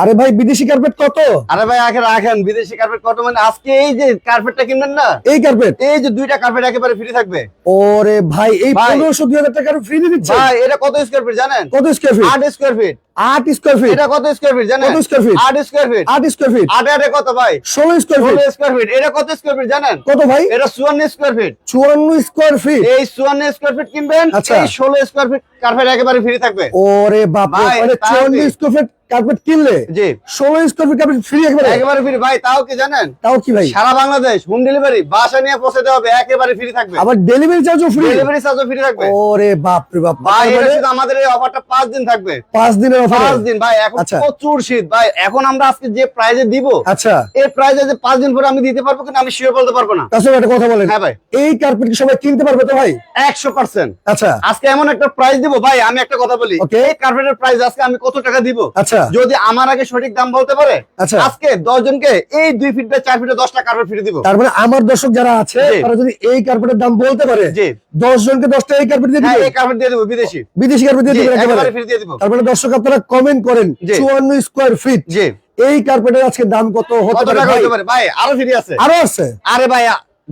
আরে ভাই বিদেশি কার্পেট কত? আরে ভাই আগে রাখেন বিদেশি কার্পেট কত? মানে আজকে এই যে কার্পেটটা কিনবেন না? এই কার্পেট এই যে দুইটা কার্পেট একেবারে ফ্রি থাকবে। ওরে ভাই এই। পনেরোশো দুই হাজার টাকার ফ্রি দিচ্ছে? ভাই এটা কত স্কোয়ার ফিট জানেন? কত স্কোয়ার ফিট আট স্কোয়ার ফিট আট স্কোয়ার ফিট এটা কত স্কোয়ার ফিট জানেন? কত? আট স্কোয়ার ফিট আট স্কোয়ার ফিট আট আটে কত ভাই? ষোলো স্কোয়ার ফিট স্কোয়ার ফিট এটা কত স্কোয়ার ফিট জানেন? কত ভাই? এটা চুয়ান্ন স্কোয়ার ফিট চুয়ান্ন স্কোয়ার ফিট এই চুয়ান্ন স্কোয়ার ফিট কিনবেন আচ্ছা। এই ষোলো স্কোয়ার ফিট কার্পেট একেবারে ফ্রি থাকবে। ওরে বাপ মানে তাও চুয়ান্ন স্কোয়ার ফিট কার্পেট কিনলে জি। ষোলো স্কোয়ার ফিট কার্পেট ফ্রি একেবারে। একেবারে ফ্রি ভাই তাও কি জানেন? তাও কি ভাই? সারা বাংলাদেশ হোম ডেলিভারি বাসা নিয়ে পৌঁছে দেওয়া হবে একেবারে ফ্রি থাকবে। আবার ডেলিভারি চার্জও ফ্রি ডেলিভারি চার্জও ফ্রি থাকবে। ওরে বাপ রে বাপ। ভাই মানে আমাদের এই অফারটা পাঁচ দিন থাকবে। পাঁচ দিনের পাঁচ দিন ভাই এখন আচ্ছা। প্রচুর শীত ভাই এখন আমরা আজকে যে প্রাইজে দিব আচ্ছা। এই প্রাইজে যে পাঁচ দিন পরে আমি দিতে পারব কিন্তু আমি শিওর বলতে পারব না। তাছাড়া একটা কথা বলেন। হ্যাঁ ভাই। এই কার্পেট কি সবাই কিনতে পারবে তো ভাই? একশো পার্সেন্ট আচ্ছা। আজকে এমন একটা প্রাইস দিব ভাই আমি একটা কথা বলি। এই কার্পেটের প্রাইস আজকে আমি কত টাকা দিব? আচ্ছা। যদি আমার আগে সঠিক দাম বলতে পারে আচ্ছা। আজকে দশ জনকে এই দুই ফিট বাই চার ফিটে দশটা কার্পেট ফ্রি দিব। তার মানে আমার দর্শক যারা আছে তারা যদি এই কার্পেটের দাম বলতে পারে দশ জনকে দশটা এই কার্পেট দিয়ে হ্যাঁ দিবে? এই কার্পেট দিয়ে দেবো বিদেশি। বিদেশি কার্পেট দিয়ে দিবে একেবারে একেবারে। ফ্রি দিয়ে দিব। তার মানে দর্শক আপনারা কমেন্ট করেন চুয়ান্ন স্কোয়ার ফিট এই কার্পেটের আজকে দাম কত হতে পারে? ভাই? আরও ফিরে আছে। আরও আছে? আরে ভাই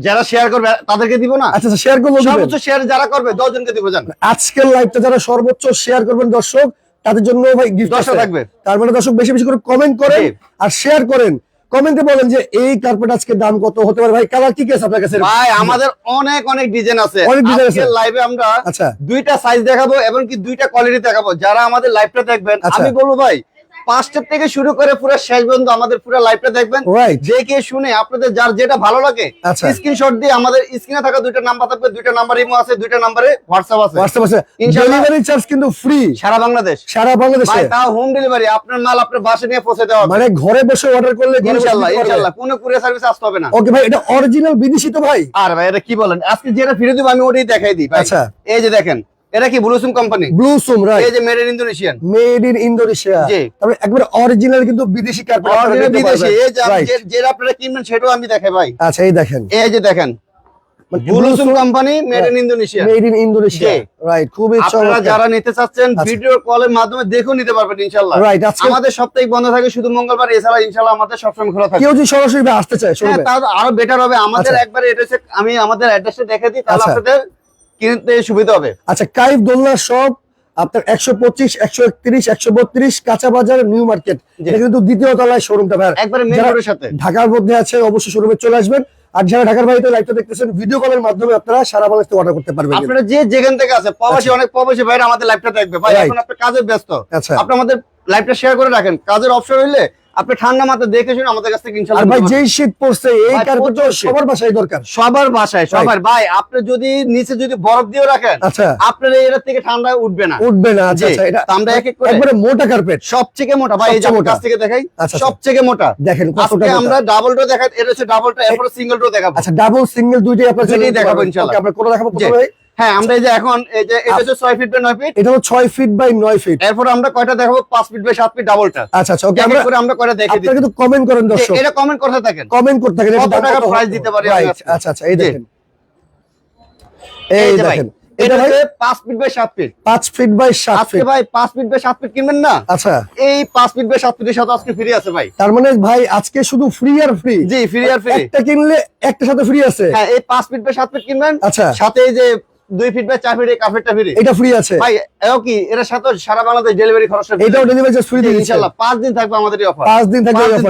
যারা শেয়ার করবে তাদেরকে দিব না? আচ্ছা শেয়ার করব সর্বোচ্চ শেয়ার যারা করবে দশ জনকে দিব জান। আজকের লাইভটা যারা সর্বোচ্চ শেয়ার করবেন দর্শক তাদের জন্য ভাই গিফট থাকবে। তার মানে দর্শক বেশি বেশি করে কমেন্ট করেন আর শেয়ার করেন। কমেন্টে বলেন যে এই কার্পেট আজকে দাম কত হতে পারে। ভাই কালার কি কি আছে আপনার কাছে? ভাই আমাদের অনেক অনেক ডিজাইন আছে। অনেক ডিজাইন আছে। লাইভে আমরা আচ্ছা। দুইটা সাইজ দেখাবো এবং কি দুইটা কোয়ালিটি দেখাবো। যারা আমাদের লাইভটা দেখবেন আচ্ছা। আমি বলব ভাই পাঁচটা থেকে শুরু করে পুরো শেষ পর্যন্ত আমাদের পুরো লাইভটা দেখবেন। দেখে শুনে আপনাদের যার যেটা ভালো লাগে আচ্ছা। স্ক্রিনশট দিয়ে আমাদের স্ক্রিনে থাকা দুইটা নাম্বার থাকবে দুইটা নাম্বার ইমো আছে দুইটা নাম্বারে হোয়াটসঅ্যাপ আছে। হোয়াটসঅ্যাপ আছে। ডেলিভারি চার্জ কিন্তু ফ্রি সারা বাংলাদেশ। সারা বাংলাদেশে। ভাই তাও হোম ডেলিভারি আপনার মাল আপনার বাসা নিয়ে পৌঁছে দেওয়া হবে। মানে ঘরে বসে অর্ডার করলে ইনশাআল্লাহ ইনশাআল্লাহ। কোনো কুরিয়ার সার্ভিস আসতে হবে না। ওকে ভাই এটা অরিজিনাল বিদেশি তো ভাই? আর ভাই এটা কি বলেন? আজকে যেটা ফিরে দিব আমি ওটাই দেখাই দিই ভাই। আচ্ছা। এই যে দেখেন এটা কি ব্লুসুম কোম্পানি ব্লু সুম এই যে made in Indonesian made in Indonesia জি। তারপরে একবার অরিজিনাল কিন্তু বিদেশি কার্পেট আপনারা বিদেশি। এই যে যেটা আপনারা কিনবেন সেটাও আমি দেখাই ভাই। আচ্ছা এই দেখেন। এই যে দেখেন। Blossom company made in Indonesia made in Indonesia. Right খুবই আপনারা যারা নিতে চাচ্ছেন আচ্ছা। ভিডিও কলের মাধ্যমে দেখেও নিতে পারবেন ইনশাআল্লাহ। রাইট আজকে আমাদের সাপ্তাহিক বন্ধ থাকে শুধু মঙ্গলবার এছাড়া ইনশাআল্লাহ আমাদের সবসময় খোলা থাকে। কেউ যদি সরাসরি আসতে চায় হ্যাঁ শুনবে। তাহলে আরও বেটার হবে। আমাদের আচ্ছা। একবার এটা আমি আমাদের অ্যাড্রেসটা দেখে দিই তাহলে আচ্ছা। আপনাদের কিনতে সুবিধা হবে। আচ্ছা কাইফ দোলনা সব আপনার একশো পঁচিশ একশো একত্রিশ একশো বত্রিশ কাঁচা বাজার নিউ মার্কেট। এটা কিন্তু দ্বিতীয় তলায় শোরুমটা ভাই একবারে সাথে। ঢাকার মধ্যে আছে অবশ্যই শোরুমে চলে আসবেন। আর যারা ঢাকার বাড়িতে লাইভটা দেখতেছেন ভিডিও কলের মাধ্যমে আপনারা সারা বাংলাদেশে অর্ডার করতে পারবেন আপনারা যে যেখান থেকে আছে প্রবাসী আচ্ছা। অনেক প্রবাসী ভাইরা আমাদের লাইভটা দেখবে। ভাই. এখন আপনি কাজে ব্যস্ত। আচ্ছা। আপনি আমাদের লাইভটা শেয়ার করে রাখেন। কাজের অপশন হইলে আপনি ঠান্ডা মাথায় দেখে শুনে আমাদের কাছ থেকে ইনশাআল্লাহ ভাই যেই শীত পড়ছে এই কার্পেট সবার বাসায় দরকার। সবার বাসায় সবার। ভাই আপনি যদি নিচে যদি বরফ দিয়ে রাখেন আচ্ছা। আপনার এর থেকে ঠান্ডা উঠবে না। উঠবে না আচ্ছা আচ্ছা এটা আমরা এক এক করে একবারে মোটা কার্পেট সবথেকে মোটা। ভাই এই যে মোটা। কাছ থেকে দেখাই আচ্ছা। সবথেকে মোটা। দেখেন কতটা আমরা ডাবল ডো দেখাই এটা হচ্ছে ডাবল ডো এরপর সিঙ্গেল ডো দেখাবো। আচ্ছা ডাবল সিঙ্গেল দুইটাই আপনার জন্য দেখাবো। ইনশাআল্লাহ। আমরা কোনটা দেখাবো প্রথমে? হ্যাঁ আমরা এই যে এখন এই যে এটা হচ্ছে ছয় ফিট বাই ফিট এটা হলো ছয় ফিট বাই নয় ফিট এরপর আমরা কয়টা দেখাবো? ফিট বাই ফিট ডাবলটা আচ্ছা আচ্ছা ওকে আমরা এক করে আমরা কয়টা দেখে আপনারা কিন্তু কমেন্ট করেন দর্শক। এটা কমেন্ট করতে থাকেন। কমেন্ট করতে থাকেন কত টাকা কত দিতে পারি আমি Right, আজকে? আচ্ছা আচ্ছা এই দেখেন। এই এই যে ভাই, দেখেন। এটা এটা হচ্ছে পাঁচ feet by feet feet by feet ভাই ফিট বাই ফিট কিনবেন না? আচ্ছা। এই ফিট বাই ফিটের সাথে আজকে ফ্রি আছে ভাই। তার মানে ভাই আজকে শুধু ফ্রি আর ফ্রি জি ফ্রি আর ফ্রি একটা কিনলে একটা সাথে ফ্রি আছে। হ্যাঁ এই ফিট বাই ফিট কিনবেন। আচ্ছা। সাথে এই যে দুই ফিট বা চার ফিট কাফেরটা ফ্রি। এটা ফ্রি আছে। ভাই এও কি? এর সাথে সারা বাংলাদেশ ডেলিভারি খরচ এটাও ডেলিভারি চার্জ ফ্রি ইনশাআল্লাহ পাঁচ দিন থাকবে আমাদের এই অফার পাঁচ দিন থাকবে পাঁচ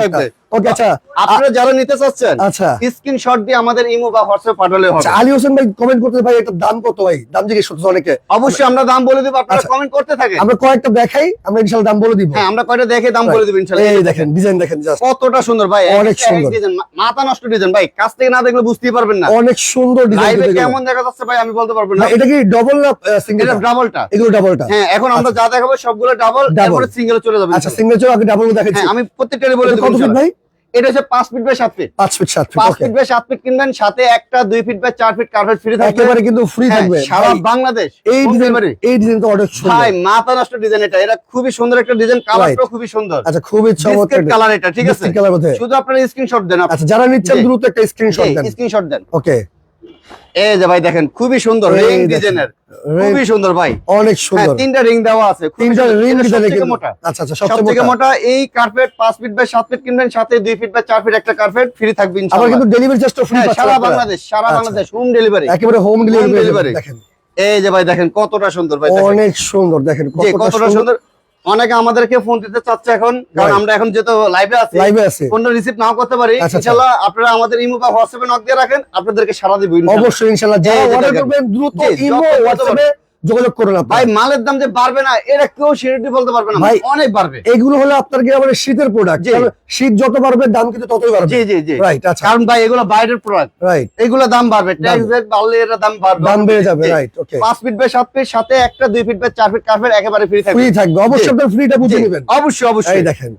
ওকে আচ্ছা। আপনারা যারা নিতে চাচ্ছেন আচ্ছা। স্ক্রিনশট দিয়ে আমাদের ইমো বা হোয়াটসঅ্যাপ পাঠালে হবে। আচ্ছা আলী হোসেন ভাই কমেন্ট করতে ভাই এটা দাম কত ভাই? দাম জিজ্ঞেস করতে অনেকে। অবশ্যই আমরা দাম বলে দিব আপনারা আচ্ছা। কমেন্ট করতে থাকেন। আমরা কয়েকটা দেখাই আমরা ইনশাআল্লাহ দাম বলে দিব। হ্যাঁ আমরা কয়টা দেখে দাম বলে দিব ইনশাআল্লাহ এই দেখেন ডিজাইন দেখেন জাস্ট কতটা সুন্দর ভাই। অনেক সুন্দর। ডিজাইন মাথা নষ্ট ডিজাইন ভাই কাছ থেকে না দেখলে বুঝতেই পারবেন না। অনেক সুন্দর ডিজাইন লাইভে কেমন দেখা যাচ্ছে ভাই আমি বলতে পারব না। এটা কি ডবল না সিঙ্গেল এটা ডাবলটা এগুলো ডাবলটা হ্যাঁ এখন আমরা যা দেখাবো সবগুলো ডাবল। তারপরে সিঙ্গেলে চলে যাবে আচ্ছা সিঙ্গেল চলো আগে ডাবল দেখাচ্ছি। হ্যাঁ আমি প্রত্যেকটারই বলে দেবো কত ভাই? এটা হচ্ছে পাঁচ ফিট বাই সাত ফিট পাঁচ ফিট সাত ফিট পাঁচ ফিট বাই সাত ফিট কিনবেন সাথে একটা দুই ফিট বাই চার ফিট কার্পেট ফ্রি থাকবে। একেবারে কিন্তু ফ্রি হ্যাঁ, থাকবে। সারা বাংলাদেশ এই ডিজাইন এই ডিজাইন তো অনেক সুন্দর। ভাই মাথা নষ্ট ডিজাইন এটা। এটা খুবই সুন্দর একটা ডিজাইন কালারটা খুবই সুন্দর। আচ্ছা খুবই চমৎকার কালার এটা ঠিক আছে? শুধু আপনারা স্ক্রিনশট দেন আচ্ছা যারা নিচ্ছেন দ্রুত একটা স্ক্রিনশট দেন। স্ক্রিনশট দেন। ওকে এই যে ভাই দেখেন খুবই সুন্দর রিং ডিজাইনের খুবই সুন্দর ভাই। অনেক হ্যাঁ সুন্দর। তিনটা রিং দেওয়া আছে তিনটা রিং মোটা। আচ্ছা আচ্ছা মোটা। এই কার্পেট পাঁচ ফিট বাই সাত ফিট কিনবেন সাথে দুই ফিট বাই চার ফিট একটা কার্পেট ফ্রি থাকবে আবার ইনশাআল্লাহ। কিন্তু ডেলিভারি চার্জটা ফ্রি সারা বাংলাদেশ সারা আচ্ছা। বাংলাদেশ হোম ডেলিভারি একেবারে হোম। ডেলিভারি দেখেন। এই যে ভাই দেখেন কতটা সুন্দর ভাই অনেক সুন্দর দেখেন কতটা সুন্দর। অনেকে আমাদেরকে ফোন দিতে চাচ্ছে এখন কারণ আমরা এখন যেহেতু লাইভে আছি লাইভে আছে। ফোনটা রিসিভ নাও করতে পারি। আচ্ছা, আচ্ছা। ইনশাআল্লাহ আপনারা আমাদের ইমো বা হোয়াটসঅ্যাপে নক দিয়ে রাখেন আপনাদেরকে সারা দিব ইনশাআল্লাহ। অবশ্যই ইনশাআল্লাহ যে অর্ডার করবেন দ্রুত ইমো হোয়াটসঅ্যাপে যোগাযোগ করুন ভাই মালের দাম যে বাড়বে না এটা কেউ সিরিটি বলতে পারবে না। ভাই, অনেক বাড়বে। এগুলো হলো আপনার কি আমাদের শীতের প্রোডাক্ট। শীত যত বাড়বে দাম কিন্তু ততই বাড়বে। জি জি জি। রাইট আচ্ছা। কারণ ভাই এগুলো বাইরের প্রোডাক্ট রাইট এগুলো দাম বাড়বে। ট্যাক্স রেট বাড়লে এটা দাম বাড়বে। দাম বেড়ে যাবে রাইট ওকে পাঁচ ফিট বাই সাত ফিট সাথে একটা দুই ফিট বাই চার ফিট কার্পেট একেবারে ফ্রি থাকবে। ফ্রি থাকবে। অবশ্যই জি। ফ্রিটা বুঝে নেবেন। অবশ্যই এই অবশ্যই দেখেন।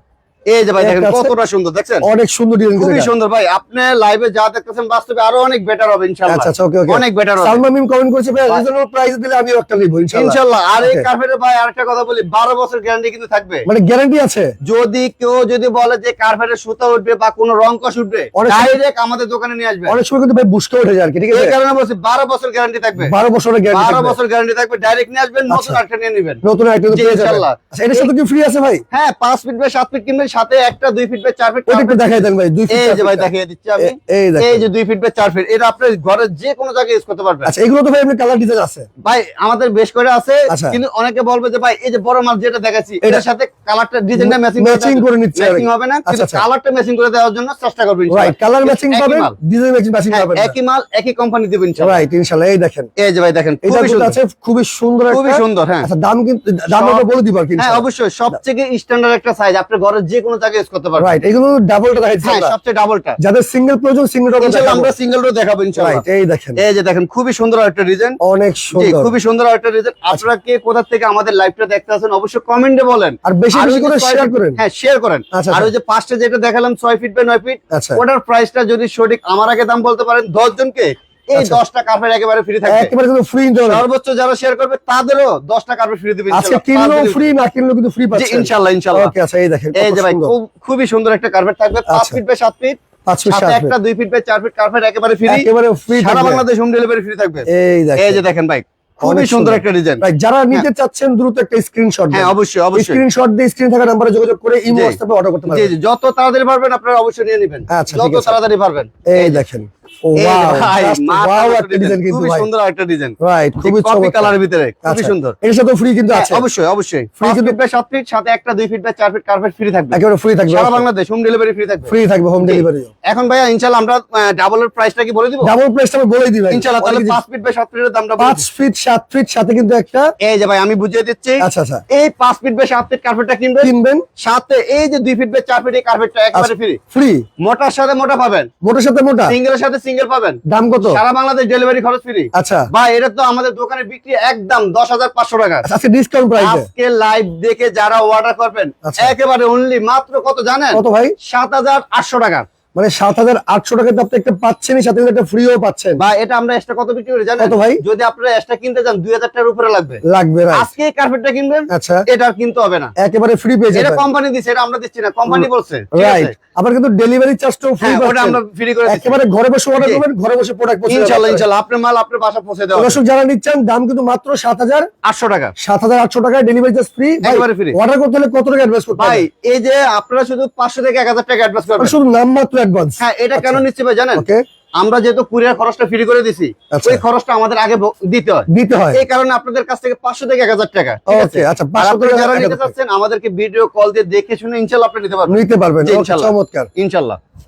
এই যে ভাই দেখেন কতটা সুন্দর দেখছেন? অনেক সুন্দর ডিজাইন খুবই সুন্দর ভাই। আপনি লাইভে যা দেখতেছেন বাস্তবে আরও অনেক বেটার হবে ইনশাআল্লাহ। আচ্ছা আচ্ছা ওকে ওকে। অনেক বেটার হবে। সালমা মিম কমেন্ট করেছে ভাই রিজনেবল প্রাইস দিলে আমিও একটা নিব ইনশাআল্লাহ। ইনশাআল্লাহ। আর এই. কার্পেটের ভাই আরেকটা কথা বলি 12 বছর গ্যারান্টি কিন্তু থাকবে। মানে গ্যারান্টি আছে? যদি কেউ যদি বলে যে কার্পেটের সুতা উঠবে বা কোনো রং কষ উঠবে ডাইরেক্ট আমাদের দোকানে নিয়ে আসবে। অনেক সময় কিন্তু ভাই বুঝতে উঠে যায় আর কি ঠিক এই আছে কারণে বলছি 12 বছর গ্যারান্টি থাকবে। বারো বছরের গ্যারান্টি 12 বছর গ্যারান্টি থাকবে ডাইরেক্ট নিয়ে আসবেন নতুন আচ্ছা। আরেকটা নিয়ে নেবেন। নতুন জি, পেয়ে যাবেন। আচ্ছা এটার সাথে কি ফ্রি আছে ভাই? হ্যাঁ 5 ফিট বাই 7 ফিট কিনবেন সাথে একটা 2 ফিট বাই 4 ফিট ওটা একটু দেখাই দেন ভাই দুই এই যে ভাই দিচ্ছি আমি। এই এই যে 2 ফিট বাই 4 ফিট এটা ঘরের যে কোনো জায়গায় ইউজ করতে পারবেন। আচ্ছা এগুলো তো ভাই কালার ডিজাইন আছে। ভাই আমাদের বেশ করে আছে আচ্ছা। কিন্তু অনেকে বলবে যে ভাই এই যে বড় মাল যেটা দেখাচ্ছি এটার সাথে কালারটা ডিজাইনটা ম্যাচিং ম্যাচিং করে নিচ্ছে ম্যাচিং হবে না কিন্তু আচ্ছা, আচ্ছা। কালারটা ম্যাচিং করে দেওয়ার জন্য চেষ্টা করবেন রাইট কালার ম্যাচিং পাবেন ডিজাইন ম্যাচিং ম্যাচিং পাবেন। একই মাল একই কোম্পানি দিবেন ইনশাআল্লাহ রাইট ইনশাআল্লাহ এই দেখেন। এই যে ভাই দেখেন এটা খুবই সুন্দর। আছে খুবই সুন্দর খুবই একটা সুন্দর হ্যাঁ। আচ্ছা দাম কিন্তু দাম আমরা বলে দিব আর কি হ্যাঁ অবশ্যই সবথেকে স্ট্যান্ডার্ড একটা সাইজ আপনার ঘরের যে কোনো জায়গায় ইউজ করতে পারবেন। রাইট এগুলো ডাবলটা দেখাইছি হ্যাঁ সবচেয়ে ডাবলটা যাদের সিঙ্গেল প্রয়োজন সিঙ্গেল ডাবল ইনশাআল্লাহ আমরা সিঙ্গেল রো দেখাবো ইনশাআল্লাহ রাইট এই দেখেন। এই যে দেখেন খুবই সুন্দর একটা ডিজাইন অনেক সুন্দর। খুবই সুন্দর একটা ডিজাইন আপনারা কে কোথা থেকে আমাদের লাইভটা দেখতে আছেন অবশ্যই কমেন্টে বলেন। আর বেশি বেশি করে শেয়ার করেন। হ্যাঁ শেয়ার করেন। আচ্ছা, আর আচ্ছা। ওই যে পাঁচটা যেটা দেখালাম ছয় ফিট বাই নয় ফিট আচ্ছা। ওটার প্রাইসটা যদি সঠিক আমার আগে দাম বলতে পারেন দশ জনকে এই আচ্ছা। দশটা কার্পেট একেবারে ফ্রি থাকবে। একেবারে কিন্তু ফ্রি সর্বোচ্চ যারা শেয়ার করবে তাদেরও দশটা কার্পেট ফ্রি দিবে আজকে পাঁচ ফ্রি না কিনলেও কিন্তু ফ্রি পাচ্ছেন ইনশাআল্লাহ ইনশাআল্লাহ ওকে আচ্ছা এই দেখেন এই যে ভাই খুব খুবই সুন্দর একটা কার্পেট থাকবে। পাঁচ আচ্ছা। ফিট বাই সাত ফিট পাঁচ ফিট একটা দুই ফিট বাই চার ফিট কার্পেট একেবারে ফ্রি একেবারে ফ্রি সারা বাংলাদেশ হোম ডেলিভারি ফ্রি থাকবে। এই দেখেন। এই যে দেখেন ভাই খুবই সুন্দর। একটা ডিজাইন যারা নিতে চাচ্ছেন দ্রুত একটা স্ক্রিনশট হ্যাঁ অবশ্যই অবশ্যই। স্ক্রিনশট দিয়ে স্ক্রিন থাকা নাম্বারে যোগাযোগ করে ইমো হোয়াটসঅ্যাপে অর্ডার করতে পারবেন। জি যত তাড়াতাড়ি পারবেন আপনারা অবশ্যই নিয়ে নেবেন। আচ্ছা, যত তাড়াতাড়ি পারবেন। এই দেখেন। ও এই যে ওয়াও ভাই, মাথা ওয়াও নষ্ট একটা ডিজাইন কিন্তু খুবই ভাই। সুন্দর একটা ডিজাইন রাইট খুবই কপি চমৎকার। কালারের ভিতরে খুবই সুন্দর। এর সাথে ফ্রি কিন্তু আছে। অবশ্যই অবশ্যই। Free কিন্তু- সাত ফিট সাথে একটা দুই ফিট বাই চার ফিট কার্পেট ফ্রি থাকবে। একেবারে ফ্রি থাকবে সারা বাংলাদেশ হোম ডেলিভারি ফ্রি থাকবে। ফ্রি থাকবে হোম ডেলিভারি এখন ভাইয়া ইনশাআল্লাহ আমরা ডাবলের প্রাইসটা কি বলে দিব? ডাবল প্রাইসটা আমি ইনশাআল্লাহ তাহলে ফিট ফিটের দামটা ফিট ফিট সাথে কিন্তু একটা এই যে ভাই আমি বুঝিয়ে দিচ্ছি। আচ্ছা আচ্ছা। এই পাঁচ ফিট বাই সাত ফিট কার্পেটটা কিনবেন। কিনবেন। সাথে এই যে দুই ফিট বাই চার ফিট এই কার্পেটটা একেবারে ফ্রি ফ্রি মোটার সাথে মোটা পাবেন। মোটার সাথে মোটা? সিঙ্গেলের সাথে সিঙ্গেল পাবেন। দাম কত? সারা বাংলাদেশ ডেলিভারি খরচ ফ্রি আচ্ছা। ভাই এটা তো আমাদের দোকানে বিক্রি একদম দশ হাজার পাঁচশো টাকা। আচ্ছা, আজকে ডিসকাউন্ট প্রাইস আজকে লাইভ দেখে যারা অর্ডার করবেন আচ্ছা। একেবারে অনলি মাত্র কত জানেন? কত ভাই? সাত হাজার আটশো টাকা। মানে সাত হাজার আটশো টাকাতে আপনি একটা পাচ্ছেনই সাথে কিন্তু একটা ফ্রিও পাচ্ছেন। বা এটা আমরা এক্সট্রা কত বিক্রি করি জানেন? ভাই? যদি আপনারা এক্সট্রা কিনতে চান দুই হাজার টাকার উপরে লাগবে। লাগবে আজকে এই কার্পেটটা কিনবেন আচ্ছা। এটা কিনতে হবে না। একেবারে ফ্রি পেয়ে এটা কোম্পানি দিচ্ছে এটা আমরা দিচ্ছি না কোম্পানি বলছে রাইট আবার কিন্তু ডেলিভারি চার্জটাও ফ্রি হ্যাঁ ওটা আমরা ফ্রি করে একেবারে ঘরে বসে অর্ডার করবেন ঘরে বসে প্রোডাক্ট পৌঁছে ইনশাল্লাহ আপনার মাল আপনার বাসা পৌঁছে দেওয়া হবে। দর্শক যারা নিচ্ছেন দাম কিন্তু মাত্র সাত হাজার আটশো টাকা। সাত হাজার আটশো টাকায় ডেলিভারি চার্জ ফ্রি একেবারে free। অর্ডার করতে হলে কত টাকা অ্যাডভান্স করতে ভাই এই যে আপনারা শুধু পাঁচশো থেকে এক হাজার টাকা অ্যাডভান্স করবেন। শুধু নাম মাত্র অ্যাডভান্স হ্যাঁ এটা কেন নিচ্ছি ভাই জানেন? ওকে আমরা যেহেতু কুরিয়ার খরচটা ফ্রি করে দিছি আচ্ছা। ওই খরচটা আমাদের আগে দিতে হয়। দিতে হয়। এই কারণে আপনাদের কাছ থেকে পাঁচশো থেকে এক হাজার টাকা ওকে আচ্ছা টাকা যারা নিতে চাচ্ছেন আমাদেরকে ভিডিও কল দিয়ে দেখে শুনে আপনি নিতে পারবেন। নিতে পারবেন। চমৎকার।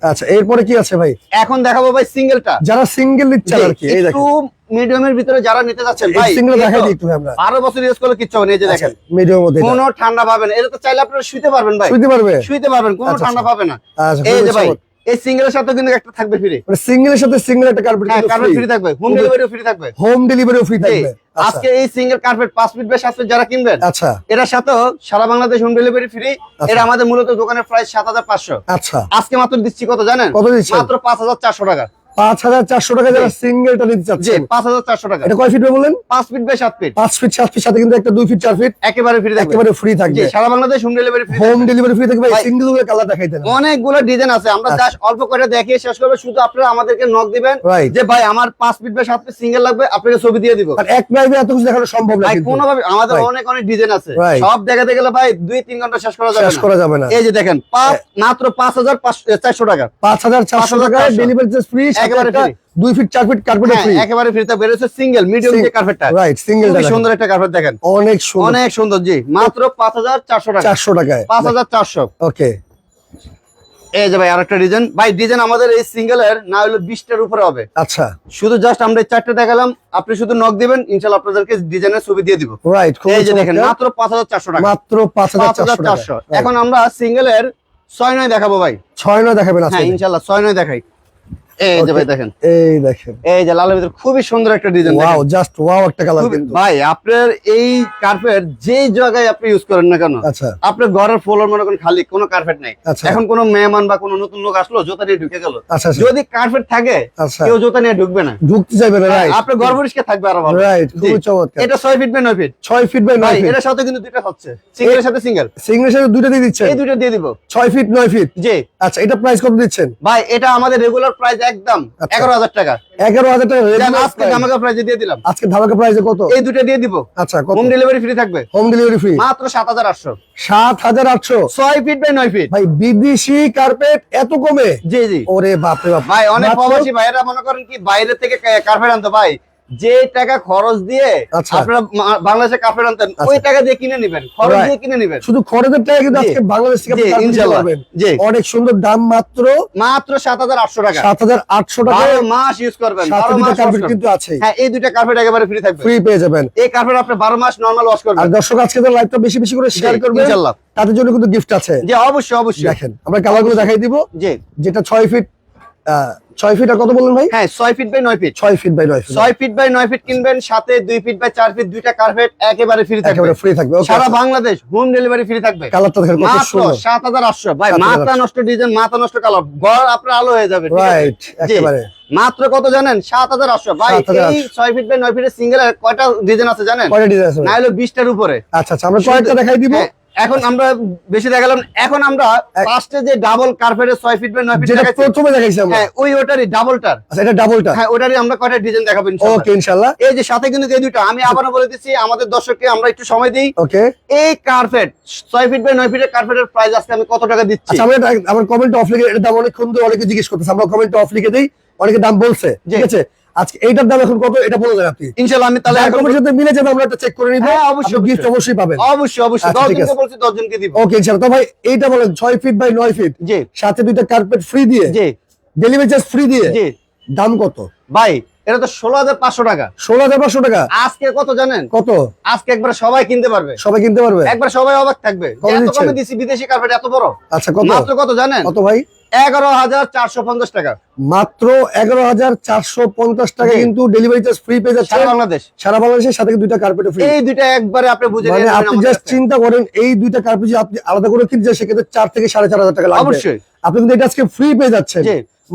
আচ্ছা এরপরে কি আছে ভাই? এখন দেখাবো ভাই সিঙ্গেলটা যারা সিঙ্গেল নিচ্ছেন আর কি এই মিডিয়ামের ভিতরে যারা নিতে যাচ্ছেন ভাই সিঙ্গেল দেখাই দিই একটু আমরা। বারো বছর ইউজ করলে কিচ্ছু হবে না এই যে দেখেন। মিডিয়াম মধ্যে কোনো ঠান্ডা পাবেন এটা তো চাইলে আপনারা শুইতে পারবেন ভাই। শুইতে পারবে? শুইতে পারবেন কোনো আচ্ছা, ঠান্ডা আচ্ছা। পাবে না। আচ্ছা এই যে ভাই। এই সিঙ্গেলের সাথে কিন্তু একটা থাকবে ফ্রি মানে সিঙ্গেলের সাথে সিঙ্গেল একটা কার্পেট কার্পেট ফ্রি থাকবে হোম ডেলিভারিও ফ্রি থাকবে। হোম ডেলিভারিও ফ্রি থাকবে। আচ্ছা। আজকে এই সিঙ্গেল কার্পেট পাঁচ ফিট বা সাত ফিট যারা কিনবেন আচ্ছা। এটার সাথেও সারা বাংলাদেশ হোম ডেলিভারি ফ্রি এটা আমাদের মূলত দোকানের প্রাইস সাত হাজার পাঁচশো। আচ্ছা। আজকে মাত্র দিচ্ছি কত জানেন? কত দিচ্ছি মাত্র পাঁচ হাজার চারশো টাকা। পাঁচ হাজার চারশো টাকা যারা সিঙ্গেলটা নিতে জি পাঁচ হাজার চারশো টাকা। এটা কয় ফিট বললেন? পাঁচ ফিট বাই সাত ফিট পাঁচ ফিট সাত ফিট সাথে কিন্তু একটা দুই ফিট চার ফিট একেবারে ফ্রি একেবারে ফ্রি থাকবে। সারা Bangladesh home delivery home delivery free থাকবে। সিঙ্গেলগুলো কালার দেখাই অনেকগুলো ডিজাইন আছে। আমরা আচ্ছা। জাস্ট অল্প করে দেখিয়ে শেষ করব। শুধু আপনারা আমাদেরকে নক দিবেন যে ভাই আমার পাঁচ ফিট বাই সাত ফিট সিঙ্গেল লাগবে আপনাকে ছবি দিয়ে দিব। আর এক লাইভে এত কিছু দেখানো সম্ভব না কিন্তু। কোনোভাবে আমাদের অনেক অনেক ডিজাইন আছে। সব দেখাতে গেলে ভাই দুই তিন ঘণ্টা শেষ করা যাবে শেষ করা যাবে না। এই যে দেখেন মাত্র পাঁচ হাজার চারশো টাকা। পাঁচ হাজার চারশো 5,400 টাকায় ডেলিভারি ফ্রি একেবারে দুই ফিট চার ফিট কার্পেটে ফ্রি একেবারে ফ্রি থাকবে এটা সিঙ্গেল মিডিয়াম যে কার্পেটটা রাইট সিঙ্গেল সুন্দর একটা কার্পেট দেখেন। অনেক সুন্দর। অনেক সুন্দর জি। মাত্র পাঁচ হাজার চারশো টাকা। চারশো টাকায়। পাঁচ হাজার চারশো। ওকে এই যে ভাই আরেকটা ডিজাইন ভাই ডিজাইন আমাদের এই সিঙ্গেলের না হলো বিশটার উপরে হবে। আচ্ছা। শুধু জাস্ট আমরা চারটে দেখালাম। আপনি শুধু নক দিবেন ইনশাল্লাহ আপনাদেরকে ডিজাইনের ছবি দিয়ে দিব। রাইট এই যে দেখেন মাত্র পাঁচ হাজার চারশো টাকা। মাত্র পাঁচ হাজার চারশো চারশো। এখন আমরা সিঙ্গেলের ছয় নয় দেখাবো ভাই। ছয় নয় দেখাবেন হ্যাঁ ইনশাল্লাহ ছয় নয় দেখাই। এই যে ভাই দেখেন। এই দেখেন। এই যে লালের ভিতরে খুবই সুন্দর একটা ডিজাইন ওয়াও জাস্ট ওয়াও একটা কালার কিন্তু। ভাই আপনার এই কার্পেট যে জায়গায় আপনি ইউজ করেন না কেন আচ্ছা। আপনার ঘরের ফ্লোর মনে করেন খালি কোনো কার্পেট নাই। এখন কোনো মেহমান বা কোনো নতুন লোক আসলো জুতা নিয়ে ঢুকে গেল। যদি কার্পেট থাকে আচ্ছা। কেউ জুতা নিয়ে ঢুকবে না। ঢুকতে যাবে না রাইট আপনার ঘর পরিষ্কার থাকবে আরও ভালো। রাইট খুবই চমৎকার। এটা ছয় ফিট বাই নয় ফিট ছয় ফিট বাই ভাই নয় ফিট এটার সাথে কিন্তু দুইটা হচ্ছে। সিঙ্গেলের সাথে সিঙ্গেল সিঙ্গেলের সাথে দুইটা দিয়ে দিচ্ছেন? এই দুইটা দিয়ে দিব। ছয় ফিট নয় ফিট জি। আচ্ছা এটা প্রাইস কত দিচ্ছেন? ভাই এটা আমাদের রেগুলার প্রাইস একদম আচ্ছা। এগারো হাজার টাকা। এগারো হাজার টাকা আজকে ধামাকা প্রাইজে দিয়ে দিলাম। আজকে ধামাকা প্রাইসে কত? এই দুটো দিয়ে দিব। আচ্ছা হোম ডেলিভারি ফ্রি থাকবে। হোম ডেলিভারি ফ্রি মাত্র সাত হাজার আটশো। সাত হাজার আটশো? ছয় ফিট বাই নয় ফিট ভাই বিদেশি কার্পেট এত কমে? জি জি। ওরে বাপরে বাপ। ভাই অনেক প্রবাসী ভাইয়েরা মনে করেন কি বাইরে থেকে কার্পেট আনতো। ভাই যে টাকা খরচ দিয়ে আচ্ছা। আপনারা বাংলাদেশে কার্পেট আনতেন আচ্ছা। ওই টাকা দিয়ে কিনে নেবেন খরচ দিয়ে কিনে নেবেন। শুধু খরচের টাকা কিন্তু আজকে বাংলাদেশ থেকে। জি অনেক সুন্দর দাম মাত্র মাত্র সাত হাজার আটশো টাকা। সাত হাজার আটশো টাকা। বারো মাস ইউজ করবেন সাথে বারো দুটো মাস wash কার্পেট কিন্তু আছে হ্যাঁ এই দুইটা কার্পেট একেবারে ফ্রি থাকবে। ফ্রি পেয়ে যাবেন। এই কার্পেট আপনি বারো মাস নর্মাল ওয়াশ করবেন। আর দর্শক আজকে তো লাইভটা বেশি বেশি করে শেয়ার করবেন। ইনশাল্লাহ। তাদের জন্য কিন্তু গিফট আছে। জি অবশ্যই অবশ্যই। দেখেন আমরা কালারগুলো দেখাই দিব। জি। যেটা ছয় ফিট আহ, ছয় ফিট কত বললেন ভাই? হ্যাঁ ছয় ফিট বাই নয় ফিট ছয় ফিট বাই নয় ফিট ছয় ফিট বাই নয় ফিট কিনবেন সাথে দুই ফিট বাই চার ফিট দুইটা কার্পেট একেবারে ফ্রি থাকবে। ফ্রি থাকবে সারা বাংলাদেশ হোম ডেলিভারি ফ্রি থাকবে। কালারটা দেখেন কত মাত্র সুন্দর। সাত হাজার আটশো। ভাই মাথা নষ্ট ডিজাইন মাথা নষ্ট কালার ঘর আপনার আলো হয়ে যাবে রাইট একেবারে। মাত্র কত জানেন? সাত হাজার আটশো। ভাই এই ছয় ফিট বাই নয় ফিটের সিঙ্গেল কয়টা ডিজাইন আছে জানেন? কয়টা ডিজাইন আছে না হলো বিশটার উপরে। আচ্ছা আচ্ছা আমরা কয়েকটা দেখাই দিব। হ্যাঁ, এখন আমরা বেশি দেখালাম এখন আমরা ফার্স্টে যে ডাবল কার্পেটের ছয় ফিট বাই নয় ফিট যেটা প্রথমে দেখাইছি আমরা। হ্যাঁ ওই ওটারই ডাবলটার আচ্ছা এটা ডাবলটা হ্যাঁ ওটারই আমরা কয়টা ডিজাইন দেখাবো ইনশাআল্লাহ। ওকে ইনশাআল্লাহ। এই যে সাথে কিন্তু এই দুটো আমি আবারও বলে দিচ্ছি আমাদের দর্শককে আমরা একটু সময় দিই। ওকে। এই কার্পেট ছয় ফিট বাই নয় ফিটের কার্পেটের প্রাইস আজকে আমি কত টাকা দিচ্ছি? আচ্ছা আমরা এটা- আমার কমেন্ট অফ লিখে এটা দাম অনেক সুন্দর অনেকে জিজ্ঞেস করতেছে আমরা কমেন্ট অফ লিখে দেই অনেকে দাম বলছে ঠিক আছে? আজকে এইটার দাম এখন কত? এটা বলে দেন আপনি। ইনশাআল্লাহ আমি তাহলে যার সাথে মিলে যাবে আমরা এটা চেক করে নিব। হ্যাঁ, অবশ্যই, গিফট অবশ্যই। অবশ্যই পাবেন। অবশ্যই অবশ্যই। আচ্ছা, দশ ঠিক জনকে বলছি দশ জনকে দিব। ওকে ইনশাআল্লাহ। তো ভাই এইটা বলেন ফিট বাই ফিট জি। সাথে দুইটা কার্পেট ফ্রি দিয়ে জি। ডেলিভারি চার্জ ফ্রি দিয়ে জি। দাম কত? ভাই এটা তো ষোলো হাজার পাঁচশো টাকা। ষোলো হাজার পাঁচশো টাকা। আজকে কত জানেন? কত? আজকে একবার সবাই কিনতে পারবে। সবাই কিনতে পারবে? একবার সবাই অবাক থাকবে। এত কমে দিছি বিদেশি কার্পেট এত বড়। আচ্ছা কত? কত জানেন? কত ভাই? এগারো হাজার চারশো পঞ্চাশ টাকা। মাত্র এগারো হাজার চারশো পঞ্চাশ টাকা কিন্তু ডেলিভারি চার্জ ফ্রি পেয়ে যাচ্ছে সারা বাংলাদেশ। সারা বাংলাদেশের সাথে দুইটা কার্পেট ফ্রি এই দুইটা একবারে আপনি বুঝে মানে আপনি জাস্ট চিন্তা করেন এই দুইটা কার্পেট যদি আপনি আলাদা করে কিনতে যান সেক্ষেত্রে চার থেকে সাড়ে চার হাজার টাকা লাগবে। অবশ্যই। আপনি কিন্তু এটা আজকে ফ্রি পেয়ে যাচ্ছেন।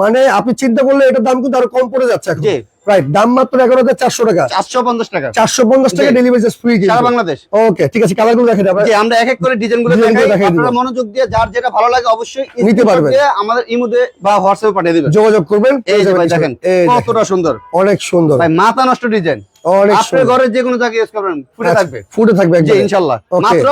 মানে আপনি চিন্তা করলে এটার দাম কিন্তু আরও কম পড়ে যাচ্ছে এখন। রাইট দাম মাত্র এগারো হাজার চারশো টাকা। চারশো পঞ্চাশ টাকা। চারশো পঞ্চাশ টাকা ডেলিভারি চার্জ ফ্রি সারা বাংলাদেশ। ওকে ঠিক আছে কালারগুলো দেখে দেবো আমরা এক এক করে ডিজাইনগুলো। আপনারা মনোযোগ দিয়ে যার যেটা ভালো লাগে অবশ্যই নিতে পারবেন। আমাদের বা হোয়াটসঅ্যাপে পাঠিয়ে দিবেন। যোগাযোগ করবেন। এই ভাই দেখেন কতটা সুন্দর। অনেক সুন্দর। ভাই মাথা নষ্ট ডিজাইন। আপনার সুন্দর। ঘরের যে কোনো জায়গায় ইউজ করবেন ফুটে থাকবে? ফুটে থাকবে জি মাত্র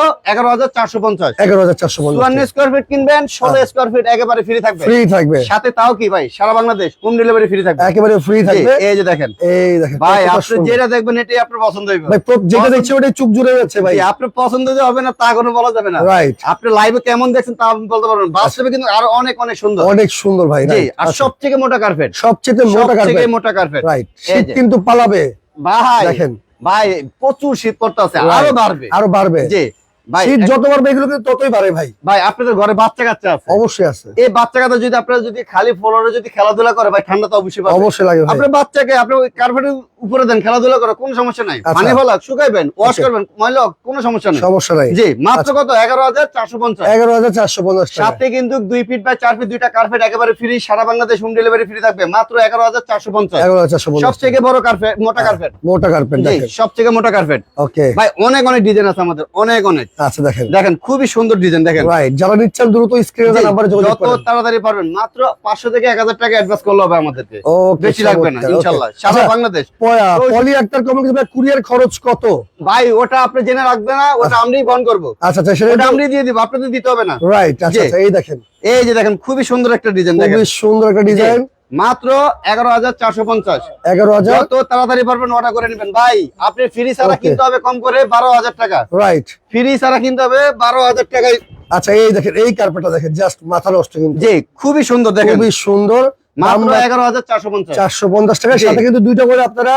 স্কোয়ার কিনবেন স্কোয়ার ফিট একেবারে ফ্রি থাকবে। ফ্রি থাকবে। সাথে তাও কি ভাই? সারা বাংলাদেশ হোম ডেলিভারি ফ্রি থাকবে। একেবারে ফ্রি থাকবে। এই যে দেখেন। এই দেখেন ভাই আপনি যেটা দেখবেন এটাই আপনার পছন্দ ভাই প্র- যেটা ওটাই চুপ জুড়ে যাচ্ছে ভাই। আপনার পছন্দ যে হবে না তা কোনো বলা যাবে না। রাইট আপনি লাইভে কেমন দেখছেন তা আপনি বলতে পারবেন বাস্তবে কিন্তু আরও অনেক অনেক সুন্দর। অনেক সুন্দর ভাই জি আর আচ্ছা। সব থেকে মোটা কার্পেট সবচেয়ে মোটা কার্পেট মোটা কার্পেট রাইট শীত কিন্তু পালাবে। ভাই দেখেন। ভাই প্রচুর শীত পড়তে আছে আরও বাড়বে। আরও বাড়বে। জি ভাই শীত যত বাড়বে এগুলো কিন্তু ততই বাড়ে ভাই। ভাই আপনাদের ঘরে বাচ্চা কাচ্চা আছে? অবশ্যই আছে। এই বাচ্চা কাচ্চা যদি আপনারা যদি খালি ফ্লোরে যদি খেলাধুলা করে ভাই ঠান্ডা তো অবশ্যই অবশ্যই লাগে আপনার বাচ্চাকে আপনি ওই কার্পেটের উপরে দেন খেলাধুলা করো কোনো সমস্যা নাই। আচ্ছা। পানি ফেলাক শুকাইবেন ওয়াশ করবেন ময়লা কোনো সমস্যা নেই। সমস্যা নাই। জি মাত্র কত? এগারো হাজার চারশো পঞ্চাশ। এগারো হাজার চারশো পঞ্চাশ সাথে কিন্তু দুই ফিট বাই চার ফিট দুইটা কার্পেট একেবারে ফ্রি সারা বাংলাদেশ হোম ডেলিভারি ফ্রি থাকবে। মাত্র এগারো হাজার চারশো পঞ্চাশ। এগারো হাজার চারশো পঞ্চাশ সবথেকে বড় কার্পেট মোটা কার্পেট মোটা কার্পেট জি সবথেকে মোটা কার্পেট ওকে। ভাই অনেক অনেক ডিজাইন আছে আমাদের অনেক অনেক। আচ্ছা দেখেন। দেখেন খুবই সুন্দর ডিজাইন দেখেন। রাইট যারা নিচ্ছেন দ্রুত স্ক্রিনে নাম্বারে যোগাযোগ করুন। যত তাড়াতাড়ি পারবেন মাত্র পাঁচশো থেকে এক হাজার টাকা অ্যাডভান্স করলে হবে আমাদেরকে। বেশি লাগবে না ইনশাল্লাহ। সারা বাংলাদেশ। তো- পলি একটা কমিটি কুরিয়ার খরচ কত? ভাই ওটা আপনি জেনে রাখবে না ওটা আমরাই বহন করব। আচ্ছা আচ্ছা সেটা আমরাই দিয়ে দিব আপনাদের দিতে হবে না। রাইট আচ্ছা এই দেখেন। এই যে দেখেন খুবই সুন্দর একটা ডিজাইন দেখেন। খুবই সুন্দর একটা ডিজাইন মাত্র এগারো হাজার চারশো পঞ্চাশ। এগারো হাজার? যত তাড়াতাড়ি পারবেন অর্ডার করে নেবেন। ভাই আপনি ফ্রি ছাড়া কিনতে হবে কম করে বারো হাজার টাকা। রাইট ফ্রি ছাড়া কিনতে হবে বারো হাজার টাকায়। আচ্ছা এই দেখেন এই কার্পেটটা দেখেন জাস্ট মাথা নষ্ট কিন্তু। জি খুবই সুন্দর দেখেন। খুবই সুন্দর। মাত্র এগারো হাজার চারশো পঞ্চাশ চারশো পঞ্চাশ টাকা জি। সাথে কিন্তু দুইটা করে আপনারা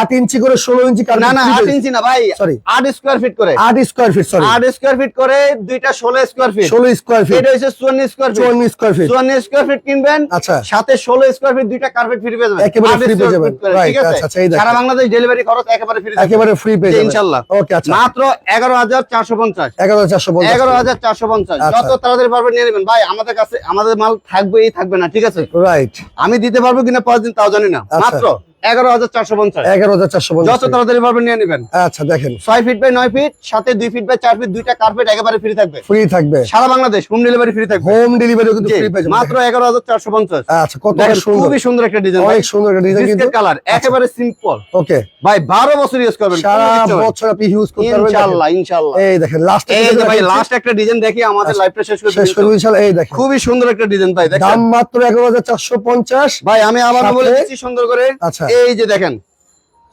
আট ইঞ্চি করে ষোলো ইঞ্চি না না আট ইঞ্চি না ভাই সরি আট স্কোয়ার ফিট করে। আট স্কোয়ার ফিট সরি আট স্কোয়ার ফিট করে দুইটা ষোলো স্কোয়ার ফিট ষোলো স্কোয়ার ফিট এটা হচ্ছে চুয়ান্ন স্কোয়ার ফিট চুয়ান্ন স্কোয়ার ফিট চুয়ান্ন স্কোয়ার ফিট কিনবেন আচ্ছা। সাথে ষোলো স্কোয়ার ফিট দুইটা কার্পেট ফ্রি পেয়ে যাবেন। একেবারে আট free পেয়ে যাবেন। ঠিক আছে? আচ্ছা, আচ্ছা। সারা বাংলাদেশ ডেলিভারি খরচ একেবারে ফ্রি একেবারে ফ্রি পেয়ে যাবেন। ইনশাল্লাহ। ওকে আচ্ছা। মাত্র এগারো হাজার চারশো পঞ্চাশ। এগারো চারশো পঞ্চাশ। এগারো হাজার চারশো পঞ্চাশ। আচ্ছা। যত তাড়াতাড়ি পারবেন নিয়ে নেবেন। ভাই আমাদের কাছে আমাদের মাল থাকবেই থাকবে না ঠিক আছে? রাইট আমি দিতে পারব কিনা পাঁচ দিন তাও জানি না। আচ্ছা। মাত্র এগারো হাজার চারশো পঞ্চাশ। এগারো হাজার চারশো যত তাড়াতাড়ি পারবেন নিয়ে নেবেন। আচ্ছা দেখেন। ছয় ফিট বাই নয় ফিট সাথে দুই ফিট বাই চার ফিট দুইটা কার্পেট একেবারে ফ্রি থাকবে। ফ্রি থাকবে। সারা বাংলাদেশ হোম ডেলিভারি ফ্রি থাকবে। হোম ডেলিভারি কিন্তু ফ্রি পেয়ে মাত্র এগারো হাজার চারশো পঞ্চাশ। আচ্ছা কত সুন্দর। খুবই সুন্দর একটা ডিজাইন অনেক সুন্দর একটা ডিজাইন কিন্তু। আচ্ছা। কালার একেবারে সিম্পল ওকে ভাই বারো বছর ইউজ করবেন সারা। বছর আপনি ইউজ করতে পারবেন। ইনশাল্লাহ ইনশাল্লাহ। এই দেখেন লাস্ট এই ভাই লাস্ট একটা ডিজাইন দেখি আমাদের লাইভটা শেষ করে শেষ এই দেখেন। খুবই সুন্দর একটা ডিজাইন ভাই দেখেন দাম মাত্র এগারো হাজার চারশো পঞ্চাশ। ভাই আমি আবার বলে দিচ্ছি সুন্দর করে। আচ্ছা এই যে দেখেন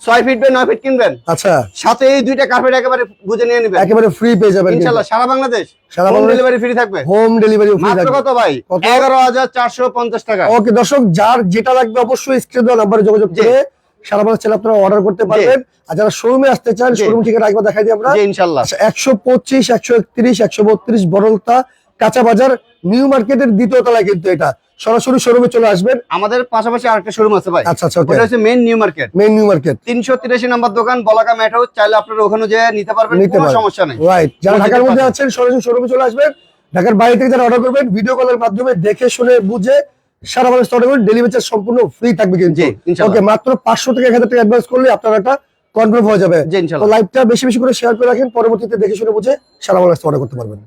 ছয় ফিট বাই নয় ফিট কিনবেন। আচ্ছা। সাথে এই দুইটা কার্পেট একেবারে বুঝে নিয়ে নেবেন। একেবারে ফ্রি পেয়ে যাবেন ইনশাল্লাহ সারা বাংলাদেশ সারা বাংলাদেশ ডেলিভারি ফ্রি থাকবে। হোম ডেলিভারি ফ্রি থাকবে। কত ভাই? কত? এগারো হাজার চারশো পঞ্চাশ টাকা। ওকে দর্শক যার যেটা লাগবে অবশ্যই স্ক্রিন দেওয়া নাম্বারে যোগাযোগ। করে সারা বাংলাদেশ চ্যানেল আপনারা অর্ডার করতে পারবেন। আর যারা শোরুমে আসতে চান শোরুম ঠিকানা একবার দেখাই দিই আমরা। জি ইনশাল্লাহ। একশো পঁচিশ একশো একত্রিশ একশো বত্রিশ বড়লতা কাঁচা বাজার নিউ মার্কেটের দ্বিতীয় তলায় কিন্তু এটা। সরাসরি শোরুমে চলে আসবেন। আমাদের পাশাপাশি আরেকটা শোরুম আছে ভাই। আচ্ছা আচ্ছা ওটা হচ্ছে main New Market main New Market তিনশো তিরাশি নাম্বার দোকান বলাকা ম্যাট হাউস চাইলে আপনারা ওখানে যে নিতে পারবেন কোনো সমস্যা নেই। রাইট যারা ঢাকার মধ্যে আছেন সরাসরি শোরুমে চলে আসবেন। ঢাকার বাইরে থেকে যারা অর্ডার করবেন ভিডিও কলের মাধ্যমে দেখে শুনে বুঝে সারা বাংলাদেশ অর্ডার করবেন। ডেলিভারি চার্জ সম্পূর্ণ ফ্রি থাকবে কিন্তু। জি, ইনশাআল্লাহ। ওকে মাত্র পাঁচশো থেকে এক হাজার টাকা অ্যাডভান্স করলে আপনার একটা কনফার্ম হয়ে যাবে। জি তো লাইভটা বেশি বেশি করে শেয়ার করে রাখেন। পরবর্তীতে দেখে শুনে বুঝে সারা বাংলাদেশ অর্ডার করতে পারবেন।